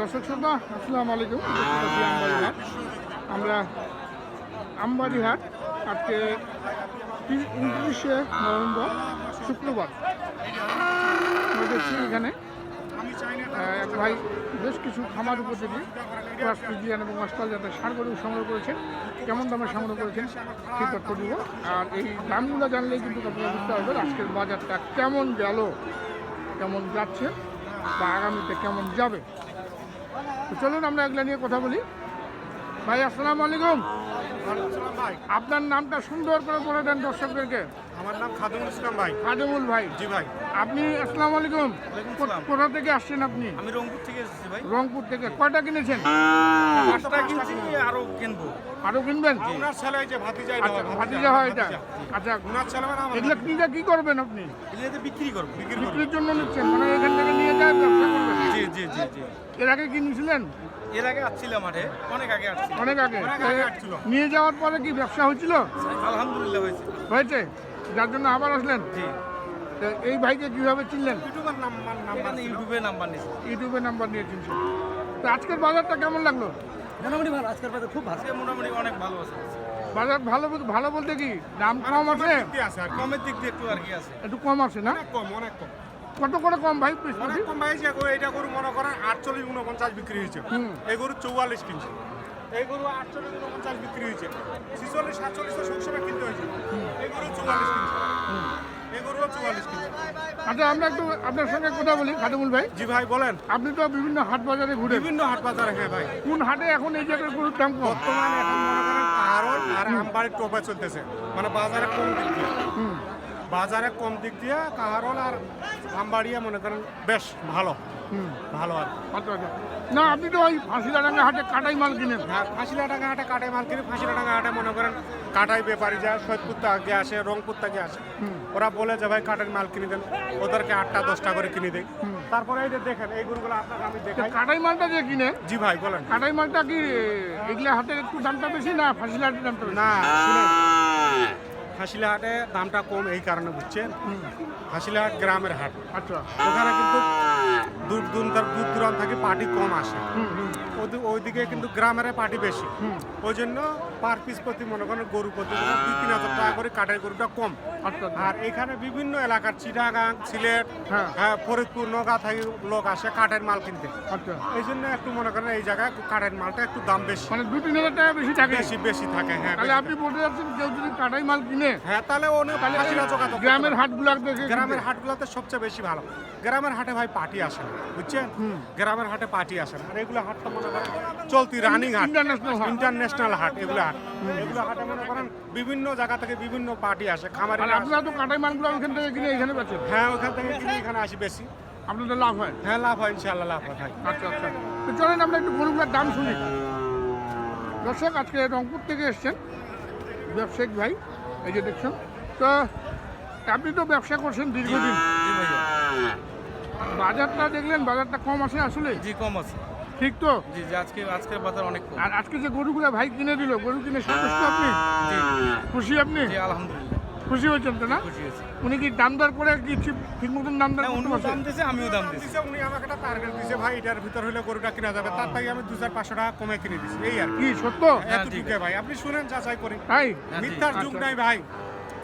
দর্শক শ্রোতা, আসসালামু আলাইকুম। আমরা আমবাড়িহাট আজকে উনত্রিশে নভেম্বর, শুক্রবার। এখানে এক ভাই বেশ কিছু খামার উপযোগী ক্লাস ফ্রিজিয়ান এবং অস্টাল যাতে সার গরু সংগ্রহ করেছেন, কেমন দামে সংগ্রহ করেছেন, সেই তথ্য দিব। আর এই দামগুলো জানলেই কিন্তু আপনারা বুঝতে পারবেন আজকের বাজারটা কেমন গেল, কেমন যাচ্ছে, বা আগামীতে কেমন যাবে। তো চলুন আমরা এগুলো নিয়ে কথা বলি। ভাই, আসসালামু আলাইকুম। আপনার নামটা সুন্দর করে বলে দেন দর্শকদেরকে। আমার নাম খাদুল ইসলাম ভাই। খাদেমুল ভাই। জি ভাই। আপনি আসসালামু আলাইকুম। কোথা থেকে আসছেন আপনি? আমি রংপুর থেকে এসেছি ভাই। রংপুর থেকে। কয়টা কিনেছেন? পাঁচটা কিনছি আরও কিনবো। আরও কিনবেন? ওনার ছেলে যে ভাতিজা আচ্ছা ভাতিজা হয় এটা। আচ্ছা ওনার ছেলে মানে এগুলো কিনে কি করবেন আপনি? এগুলো বিক্রি করব বিক্রি করব। বিক্রির জন্য নিচ্ছেন মানে এখান থেকে নিয়ে যায় ব্যবসা করবেন? জি জি জি জি। এর আগে কি নিয়েছিলেন এর আগে আসছিলাম মাঠে অনেক আগে আসছিলাম। অনেক আগে। অনেক। নিয়ে যাওয়ার পরে কি ব্যবসা হয়েছিল? আলহামদুলিল্লাহ হয়েছে। হয়েছে? যার জন্য আবার আসলেন? জি। তো এই ভাইকে কীভাবে চিনলেন? ইউটিউবার নাম্বার নাম্বার ইউটিউবে নাম্বার নিয়েছি। ইউটিউবে নাম্বার নিয়ে চিনছেন। তো আজকের বাজারটা কেমন লাগল? মোটামুটি ভালো আজকের বাজার খুব ভালো। মোটামুটি অনেক ভালো আছে। বাজার ভালো বলতে- ভালো বলতে কি দাম কম আছে? কমের দিক দিয়ে একটু আর কি আছে। একটু কম আছে না? কম অনেক কম। কত করে কম ভাই অনেক কম ভাই যে এটা গরু মনে করেন আটচল্লিশ উনপঞ্চাশ বিক্রি হয়েছে। এই গরু চৌয়াল্লিশ কিনছে। এই গরু আটচল্লিশ উনপঞ্চাশ বিক্রি হয়েছে। ছিচল্লিশ সাতচল্লিশ সবসময় কিনতে হয়েছে। এই গরু চৌয়াল্লিশ চৌয়াল্লিশ আচ্ছা আমরা একটু আপনার সঙ্গে কথা বলি খাদেমুল ভাই। জি ভাই বলেন। আপনি তো বিভিন্ন হাট বাজারে ঘুরে বিভিন্ন হাট বাজারে হ্যাঁ ভাই। কোন হাটে এখন এই জায়গার গরুর দাম কম? বর্তমানে এখন মনে করেন কারণ আর আমবাড়ির টোপে চলতেছে। মানে বাজারে কম দিক দিয়ে। বাজারে কম দিক দিয়ে কাহারল আর আমবাড়িয়া মনে করেন বেশ ভালো। ভালো আর না আপনি তো ওই ফাঁসিলাডাঙ্গা হাটে কাটাই মাল কিনেন। হ্যাঁ ফাঁসিলা টাকা হাটে কাটাই মাল কিনে ফাঁসিলা টাকা হাটে মনে করেন কাটাই ব্যাপারী যায় সৈয়দপুর থেকে আসে রংপুর থেকে আসে। ওরা বলে যে ভাই কাটাই মাল কিনে দেন। ওদেরকে আটটা দশটা করে কিনে দেয় তারপরে এই যে দেখেন এই গরুগুলো আপনাকে আমি দেখাই। কাটাই মালটা যে কিনে জি ভাই বলেন। কাটাই মালটা কি এগুলা হাটের একটু দামটা বেশি না ফাঁসিলাটের দামটা না হাটে দামটা কম এই কারণে বুঝছেন? হুম, হাসিলা হাট গ্রামের হাট। আচ্ছা। ওখানে কিন্তু দূর দূর দূর দূরান্ত থেকে পার্টি কম আসে। ওইদিকে কিন্তু গ্রামের পার্টি বেশি। ওই জন্য পার পিস প্রতি মনে করেন গরু প্রতি দুই তিন হাজার টাকা করে কাঠের গরুটা কম। আচ্ছা আচ্ছা। আর এখানে বিভিন্ন এলাকার চিটাগাং সিলেট হ্যাঁ। হ্যাঁ, ফরিদপুর নগা থেকে লোক আসে কাঠের মাল কিনতে। আচ্ছা। এই জন্য একটু মনে করেন এই জায়গায় কাঠের মালটা একটু দাম বেশি। মানে দু তিন হাজার টাকা বেশি থাকে। বেশি বেশি থাকে হ্যাঁ তাহলে আপনি বলতে যাচ্ছেন কেউ যদি কাটাই মাল কিনে হ্যাঁ তাহলে অনেক গ্রামের হাটগুলো গ্রামের হাটগুলোতে সবচেয়ে বেশি ভালো। গ্রামের হাটে ভাই পার্টি আসে না। বুঝছেন। গ্রামের হাটে পার্টি আসে আর এগুলো হাটটা মনে করেন চলতি রানিং হাট। ইন্টারন্যাশনাল হাট। এগুলো হাট। এগুলো হাটে মনে করেন বিভিন্ন জায়গা থেকে বিভিন্ন পার্টি আসে। খামারি আপনারা তো কাটাই মালগুলো ওখান থেকে কিনে এখানে বেচেন? হ্যাঁ ওখান থেকে কিনে এখানে আসি বেশি। আপনাদের লাভ হয়? হ্যাঁ লাভ হয় ইনশাল্লাহ লাভ হয় আচ্ছা আচ্ছা। তো চলেন আমরা একটু গরুগুলোর দাম শুনি। দর্শক আজকে রংপুর থেকে এসছেন ব্যবসায়িক ভাই এই যে দেখছেন। তো আপনি তো ব্যবসা করছেন দীর্ঘদিন। ভাইয়া। বাজারটা দেখলেন? বাজারটা কম আছে আসলে? জি কম আছে ঠিক তো? জি জি আজকে আজকের বাজার অনেক কম। আর আজকে যে গরুগুলো ভাই কিনে দিল গরু কিনে সন্তুষ্ট আপনি? জি খুশি আপনি? জি আলহামদুলিল্লাহ। খুশি হয়েছেন তো না? খুশি হয়েছি। উনি কি দাম দর করে কি ঠিক মতন দাম দর হ্যাঁ পারছেন দাম দিয়েছে আমিও দাম দিয়েছি। উনি আমাকে একটা টার্গেট দিছে ভাই এটার ভিতর হলে গরুটা কিনা যাবে। তার তাই আমি দু চার পাঁচশো টাকা কমে কিনে দিছি। এই আর কি। সত্য? ঠিক এতটুকু ভাই। আপনি শুনেন যাচাই করি তাই হ্যাঁ। মিথ্যার যুগ। নাই ভাই।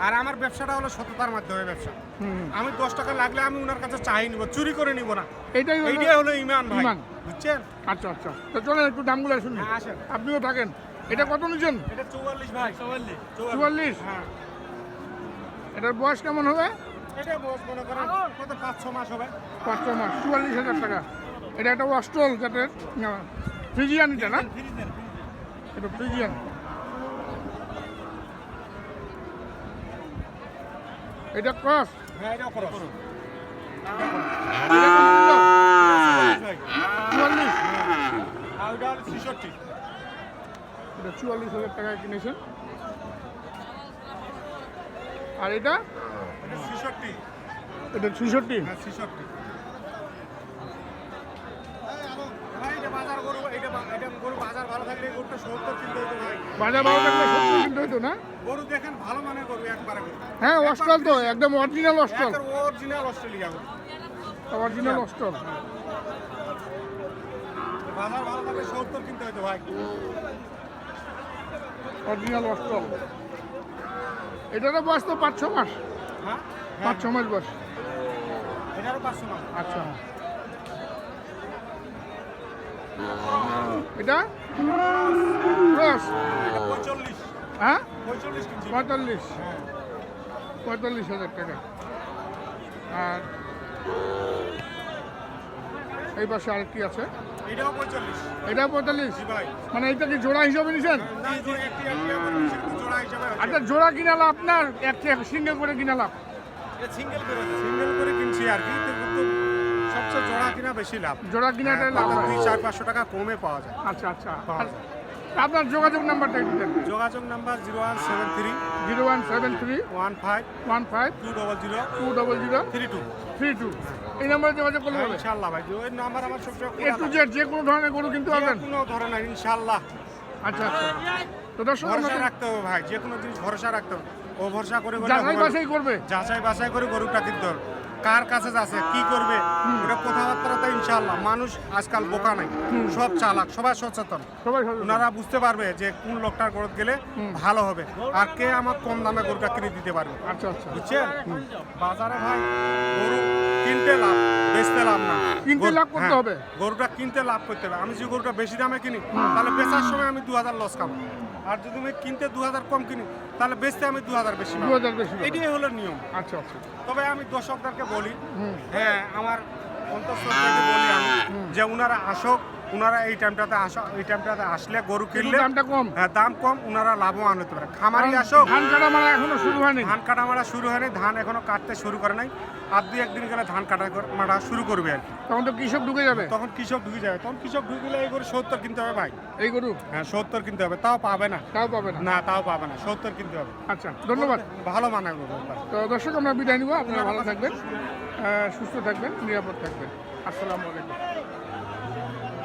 আর আমার ব্যবসাটা হলো সততার মাধ্যমে ব্যবসা। হুম। আমি দশ টাকা লাগলে আমি ওনার কাছে চাই নিব চুরি করে নিব না। এইটাই হলো এইটাই হলো ইমান ভাই ইমান। বুঝছেন? আচ্ছা আচ্ছা। তো চলেন একটু দামগুলো শুনুন হ্যাঁ, আসেন। আপনিও থাকেন। এটা কত নিচ্ছেন? এটা চৌয়াল্লিশ ভাই। চুয়াল্লিশ। হ্যাঁ। এটার বয়স কেমন হবে? এটা বয়স মনে করেন কত পাঁচ ছ মাস হবে। পাঁচ ছ মাস। চুয়াল্লিশ হাজার টাকা। এটা একটা অস্ট্রল জাতের ফ্রিজিয়ান এটা না? এটা ফ্রিজিয়ান। এটা ক্রস। হ্যাঁ এটা ছেষট্টি। এটা চুয়াল্লিশ হাজার টাকায় কিনেছেন। আর এটা? ছেষট্টি। এটা ছেষট্টি। হ্যাঁ ছেষট্টি। এটা বাজার ভালো থাকলে সত্তর কিনতে হতো বাজার ভালো থাকলে সত্তর কিনতে হইতো না? গরু দেখেন ভালো মানের গরু একবারে হ্যাঁ অস্ট্রল তো একদম অরিজিনাল অস্ট্রল। অরিজিনাল অস্ট্রেলিয়া অরিজিনাল অস্ট্রল। বাজার ভালো থাকলে সত্তর কিনতে হইতো ভাই। অরিজিনাল এটারও বয়স তো পাঁচ ছ মাস। হ্যাঁ? পাঁচ ছ মাস বয়স। এটারও মাস। আচ্ছা। এটা? ক্রস এটা পঁয়তাল্লিশ হ্যাঁ? পঁয়তাল্লিশ পঁয়তাল্লিশ। হ্যাঁ। হাজার টাকা। আর এই পাশে আরেকটি আছে? এটাও পঁয়তাল্লিশ। এটা পঁয়তাল্লিশ? মানে এটা কি জোড়া হিসাবে নিছেন? না আচ্ছা জোড়া কিনা লাভ আপনার একটা সিঙ্গেল করে কিনা লাভ? সিঙ্গেল করে সিঙ্গেল করে কিনছি আর কি সবচেয়ে জোড়া কিনা বেশি লাভ। জোড়া কিনাটাই লাভ তাতে দুই চার পাঁচশো টাকা কমে পাওয়া যায়। আচ্ছা আচ্ছা। আর আপনার যোগাযোগ নাম্বারটা একটু দেন। যোগাযোগ number zero one seven three zero one seven three one five one five two double zero two double zero three two. Three two. এই নাম্বারে যোগাযোগ করলে হবে? ইনশাল্লাহ ভাই ওই নাম্বার আমার সবসময় এ টু জেড যে কোনো ধরনের গরু কিন্তু পারবেন? কোনো ধরনের ইনশাল্লাহ। আচ্ছা আচ্ছা। তো দর্শক ভরসা রাখতে হবে ভাই যে কোনো জিনিস ভরসা রাখতে হবে। ও ভরসা করে যাচাই বাছাই করবে? যাচাই বাছাই করে গরুটা কিনতে হবে। কার কাছে যাচ্ছে কি করবে ওটা কথাবার্তাতে ইনশাল্লাহ মানুষ আজকাল বোকা নাই। সব চালাক সবাই সচেতন। ওনারা বুঝতে পারবে যে কোন লোকটার গরু গেলে ভালো হবে। আর কে আমার কম দামে গরুটা কিনে দিতে পারবে? আচ্ছা আচ্ছা। বুঝছেন? বাজারে ভাই গরু কিনতে লাভ বেচতে লাভ না। কিনতে লাভ করতে হ্যাঁ, হবে। গরুটা কিনতে লাভ করতে হবে। আমি যদি গরুটা বেশি দামে কিনি তাহলে বেচার সময় আমি দু হাজার লস খাব। আর যদি আমি কিনতে দু হাজার কম কিনি তাহলে বেচতে আমি দু হাজার বেশি দু হাজার বেশি এটাই হলো নিয়ম। আচ্ছা আচ্ছা। তবে আমি দর্শকদেরকে বলি হ্যাঁ আমার অন্তঃ বলি আমি যে ওনারা আসক উনারা এই টাইমটাতে আসো এই টাইমটাতে আসলে গরু কিনলে দামটা কম। হ্যাঁ দাম কম উনারা লাভবান হতে পারে। খামারি আসো ধান কাটা মারা এখনও শুরু হয়নি। ধান কাটা মারা শুরু হয়নি ধান এখনও কাটতে শুরু করে নাই। আর দুই একদিন গেলে ধান কাটা মারা শুরু করবে আর তখন তো কৃষক ঢুকে যাবে। তখন কৃষক ঢুকে যাবে। তখন কৃষক ঢুকে গেলে এই গরু সত্তর কিনতে হবে ভাই। এই গরু? হ্যাঁ সত্তর কিনতে হবে। তাও পাবে না। তাও পাবে না? না তাও পাবে না। সত্তর কিনতে হবে। আচ্ছা ধন্যবাদ। ভালো মানে গরু তো দর্শক আমরা বিদায় নিব। আপনারা ভালো থাকবেন সুস্থ থাকবেন নিরাপদ থাকবেন। আসসালামু আলাইকুম।